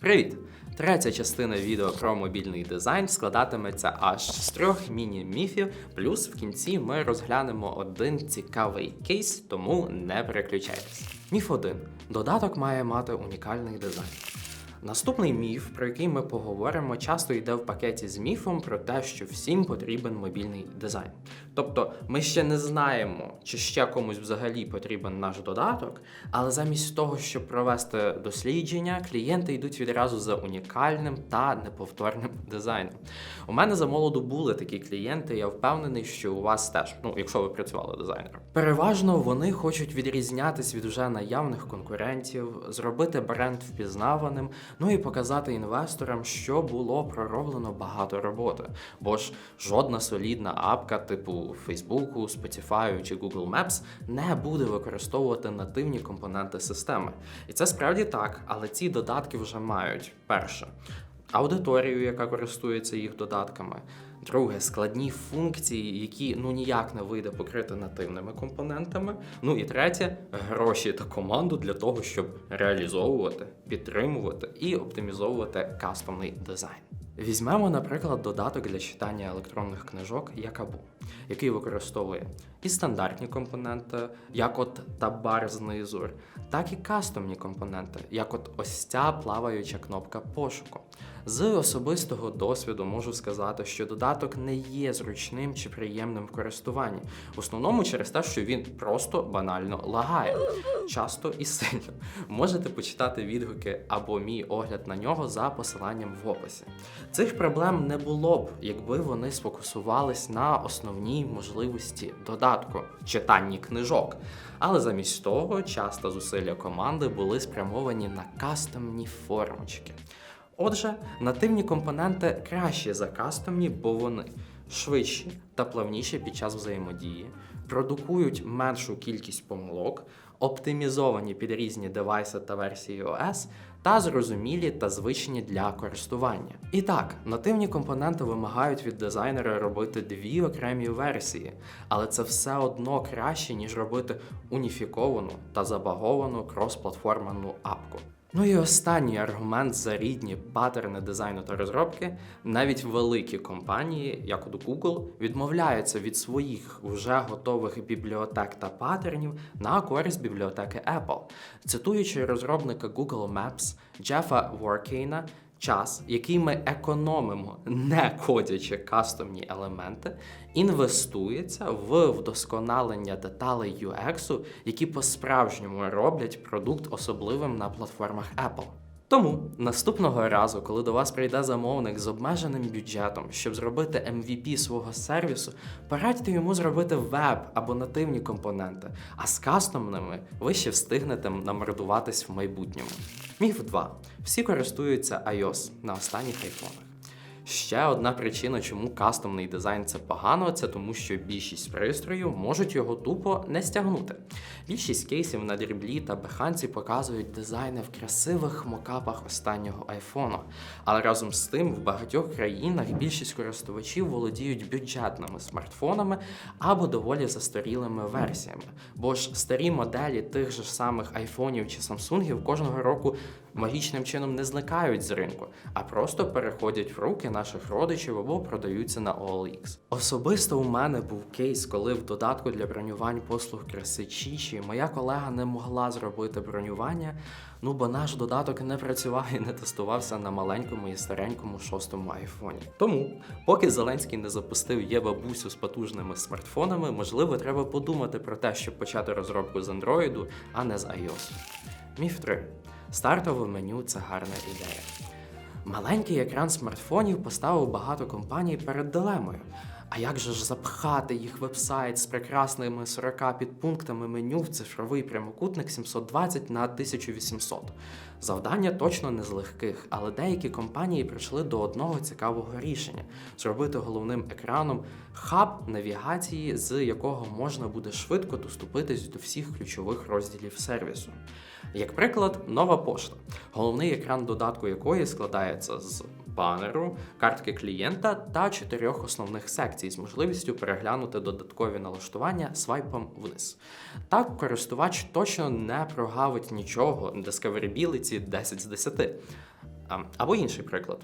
Привіт! Третя частина відео про мобільний дизайн складатиметься аж з трьох міні-міфів, плюс в кінці ми розглянемо один цікавий кейс, тому не переключайтесь. Міф 1. Додаток має мати унікальний дизайн. Наступний міф, про який ми поговоримо, часто йде в пакеті з міфом про те, що всім потрібен мобільний дизайн. Тобто ми ще не знаємо, чи ще комусь взагалі потрібен наш додаток, але замість того, щоб провести дослідження, клієнти йдуть відразу за унікальним та неповторним дизайном. У мене за молоду були такі клієнти, я впевнений, що у вас теж, ну якщо ви працювали дизайнером. Переважно вони хочуть відрізнятись від вже наявних конкурентів, зробити бренд впізнаваним, ну і показати інвесторам, що було пророблено багато роботи. Бо ж жодна солідна апка типу Facebook, Spotify чи Google Maps не буде використовувати нативні компоненти системи. І це справді так, але ці додатки вже мають перше. Аудиторію, яка користується їх додатками. Друге, складні функції, які ну ніяк не вийде покрити нативними компонентами. Ну і третє, гроші та команду для того, щоб реалізовувати, підтримувати і оптимізовувати кастомний дизайн. Візьмемо, наприклад, додаток для читання електронних книжок Якабу, який використовує і стандартні компоненти, як от табар знизу, так і кастомні компоненти, як от ось ця плаваюча кнопка пошуку. З особистого досвіду можу сказати, що додаток не є зручним чи приємним в користуванні, в основному через те, що він просто банально лагає, часто і сильно. Можете почитати відгуки або мій огляд на нього за посиланням в описі. Цих проблем не було б, якби вони сфокусувались на основній можливості додатку читанні книжок. Але замість того, часто зусилля команди були спрямовані на кастомні формочки. Отже, нативні компоненти кращі за кастомні, бо вони швидші та плавніші під час взаємодії, продукують меншу кількість помилок, оптимізовані під різні девайси та версії OS, та зрозумілі та звичні для користування. І так, нативні компоненти вимагають від дизайнера робити дві окремі версії, але це все одно краще, ніж робити уніфіковану та забаговану кросплатформену апку. Ну і останній аргумент за рідні паттерни дизайну та розробки. Навіть великі компанії, як от Google, відмовляються від своїх вже готових бібліотек та паттернів на користь бібліотеки Apple. Цитуючи розробника Google Maps Джефа Воркейна, час, який ми економимо, не кодячи кастомні елементи, інвестується в вдосконалення деталей UX, які по-справжньому роблять продукт особливим на платформах Apple. Тому наступного разу, коли до вас прийде замовник з обмеженим бюджетом, щоб зробити MVP свого сервісу, порадьте йому зробити веб або нативні компоненти, а з кастомними ви ще встигнете намордуватись в майбутньому. Міф 2. Всі користуються iOS на останніх айфонах. Ще одна причина, чому кастомний дизайн це погано, це тому, що більшість пристроїв можуть його тупо не стягнути. Більшість кейсів на дріблі та беханці показують дизайни в красивих мокапах останнього айфону. Але разом з тим, в багатьох країнах більшість користувачів володіють бюджетними смартфонами або доволі застарілими версіями. Бо ж старі моделі тих же самих айфонів чи самсунгів кожного року магічним чином не зникають з ринку, а просто переходять в руки наших родичів або продаються на OLX. Особисто у мене був кейс, коли в додатку для бронювань послуг краси Чічі моя колега не могла зробити бронювання. Ну бо наш додаток не працював і не тестувався на маленькому і старенькому шостому айфоні. Тому, поки Зеленський не запустив є бабусю з потужними смартфонами, можливо, треба подумати про те, щоб почати розробку з Android, а не з iOS. Міф 3. Стартове меню це гарна ідея. Маленький екран смартфонів поставив багато компаній перед дилемою. А як же ж запхати їх вебсайт з прекрасними 40 підпунктами меню в цифровий прямокутник 720 на 1800? Завдання точно не з легких, але деякі компанії прийшли до одного цікавого рішення зробити головним екраном хаб навігації, з якого можна буде швидко доступитись до всіх ключових розділів сервісу. Як приклад, нова пошта, головний екран додатку якої складається з банеру, картки клієнта та чотирьох основних секцій з можливістю переглянути додаткові налаштування свайпом вниз. Так, користувач точно не прогавить нічого Discovery білиці 10 з 10. Або інший приклад.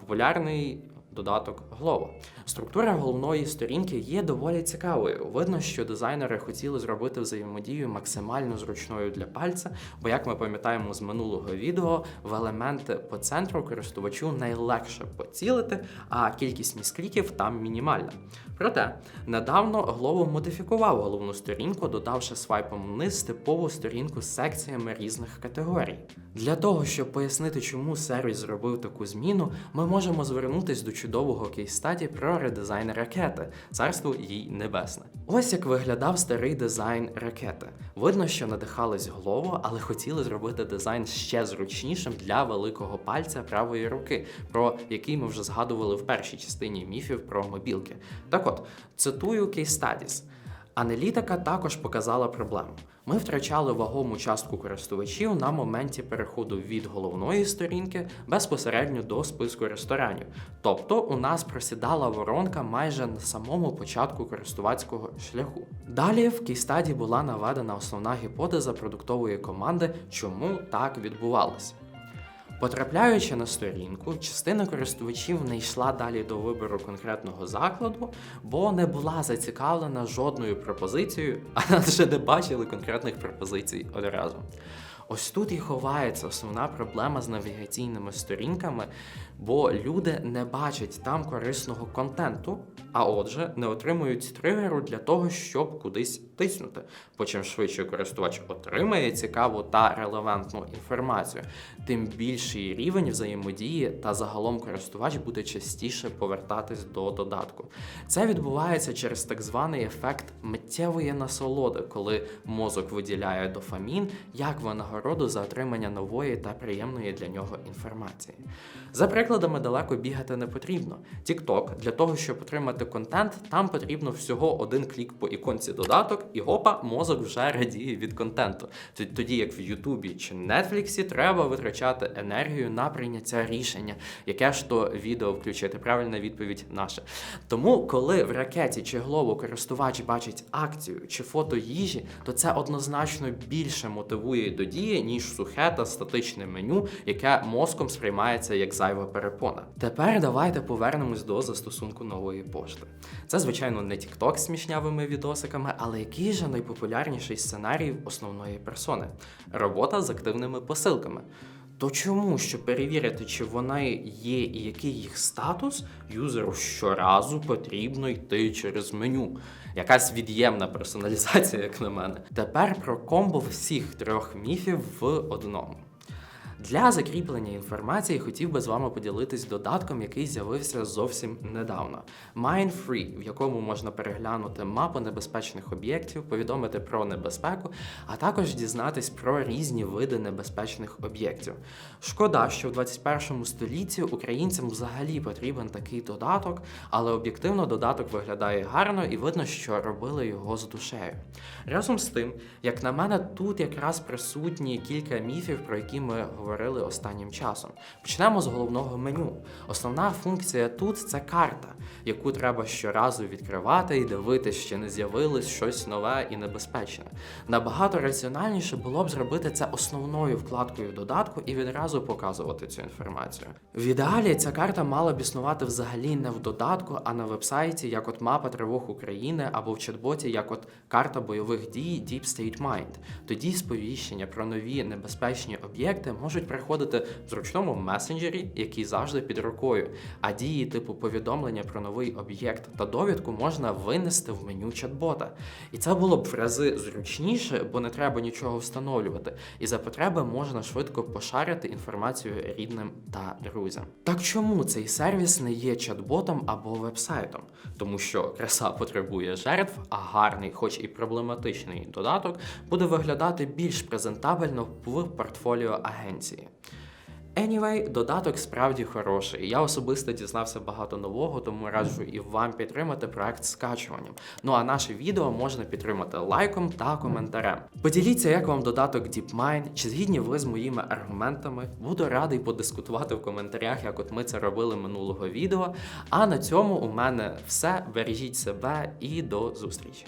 Популярний додаток Glovo. Структура головної сторінки є доволі цікавою. Видно, що дизайнери хотіли зробити взаємодію максимально зручною для пальця, бо, як ми пам'ятаємо з минулого відео, в елементи по центру користувачу найлегше поцілити, а кількість міскліків там мінімальна. Проте недавно Glovo модифікував головну сторінку, додавши свайпом вниз типову сторінку з секціями різних категорій. Для того, щоб пояснити, чому сервіс зробив таку зміну, ми можемо звернутись до чудового кейс-стаді про редизайн ракети, царство їй небесне. Ось як виглядав старий дизайн ракети. Видно, що надихались Glovo, але хотіли зробити дизайн ще зручнішим для великого пальця правої руки, про який ми вже згадували в першій частині міфів про мобілки. Так от, цитую Studies. Аналітика також показала проблему. Ми втрачали вагому частку користувачів на моменті переходу від головної сторінки безпосередньо до списку ресторанів. Тобто у нас просідала воронка майже на самому початку користувацького шляху. Далі в кейстаді була наведена основна гіпотеза продуктової команди, чому так відбувалося. Потрапляючи на сторінку, частина користувачів не йшла далі до вибору конкретного закладу, бо не була зацікавлена жодною пропозицією, а адже не бачили конкретних пропозицій одразу. Ось тут і ховається основна проблема з навігаційними сторінками, бо люди не бачать там корисного контенту, а отже, не отримують тригеру для того, щоб кудись тиснути. Бо чим швидше користувач отримає цікаву та релевантну інформацію, тим більший рівень взаємодії та загалом користувач буде частіше повертатись до додатку. Це відбувається через так званий ефект миттєвої насолоди, коли мозок виділяє дофамін як винагороду за отримання нової та приємної для нього інформації. За прикладами далеко бігати не потрібно. TikTok для того, щоб отримати контент, там потрібно всього один клік по іконці додаток, і опа, мозок вже радіє від контенту. Тоді як в Ютубі чи Нетфліксі треба витрачати енергію на прийняття рішення, яке ж то відео включити. Правильна відповідь наша. Тому, коли в ракеті чи глобу користувач бачить акцію чи фото їжі, то це однозначно більше мотивує до дії, ніж сухе та статичне меню, яке мозком сприймається як зайва перепона. Тепер давайте повернемось до застосунку нової пошти. Це, звичайно, не TikTok з смішнявими відосиками, але який же найпопулярніший сценарій основної персони робота з активними посилками. То чому, щоб перевірити, чи вона є і який їх статус, юзеру щоразу потрібно йти через меню. Якась від'ємна персоналізація, як на мене. Тепер про комбо всіх трьох міфів в одному. Для закріплення інформації хотів би з вами поділитись додатком, який з'явився зовсім недавно. Mindfree, в якому можна переглянути мапу небезпечних об'єктів, повідомити про небезпеку, а також дізнатись про різні види небезпечних об'єктів. Шкода, що в 21 столітті українцям взагалі потрібен такий додаток, але об'єктивно додаток виглядає гарно і видно, що робили його з душею. Разом з тим, як на мене, тут якраз присутні кілька міфів, про які ми говорили останнім часом. Почнемо з головного меню. Основна функція тут це карта, яку треба щоразу відкривати і дивитися, чи не з'явилось щось нове і небезпечне. Набагато раціональніше було б зробити це основною вкладкою додатку і відразу показувати цю інформацію. В ідеалі ця карта мала б існувати взагалі не в додатку, а на вебсайті, як от мапа тривог України або в чат-боті, як от карта бойових дій Deep State Mind. Тоді сповіщення про нові небезпечні об'єкти можуть приходити в зручному месенджері, який завжди під рукою. А дії типу повідомлення про новий об'єкт та довідку можна винести в меню чат-бота. І це було б в рази зручніше, бо не треба нічого встановлювати. І за потреби можна швидко пошарити інформацію рідним та друзям. Так чому цей сервіс не є чат-ботом або вебсайтом? Тому що краса потребує жертв, а гарний, хоч і проблематичний додаток, буде виглядати більш презентабельно в портфоліо агенції. Anyway, додаток справді хороший. Я особисто дізнався багато нового, тому раджу і вам підтримати проект скачуванням. Ну а наше відео можна підтримати лайком та коментарем. Поділіться, як вам додаток DeepMind, чи згідні ви з моїми аргументами. Буду радий подискутувати в коментарях, як от ми це робили минулого відео. А на цьому у мене все. Бережіть себе і до зустрічі.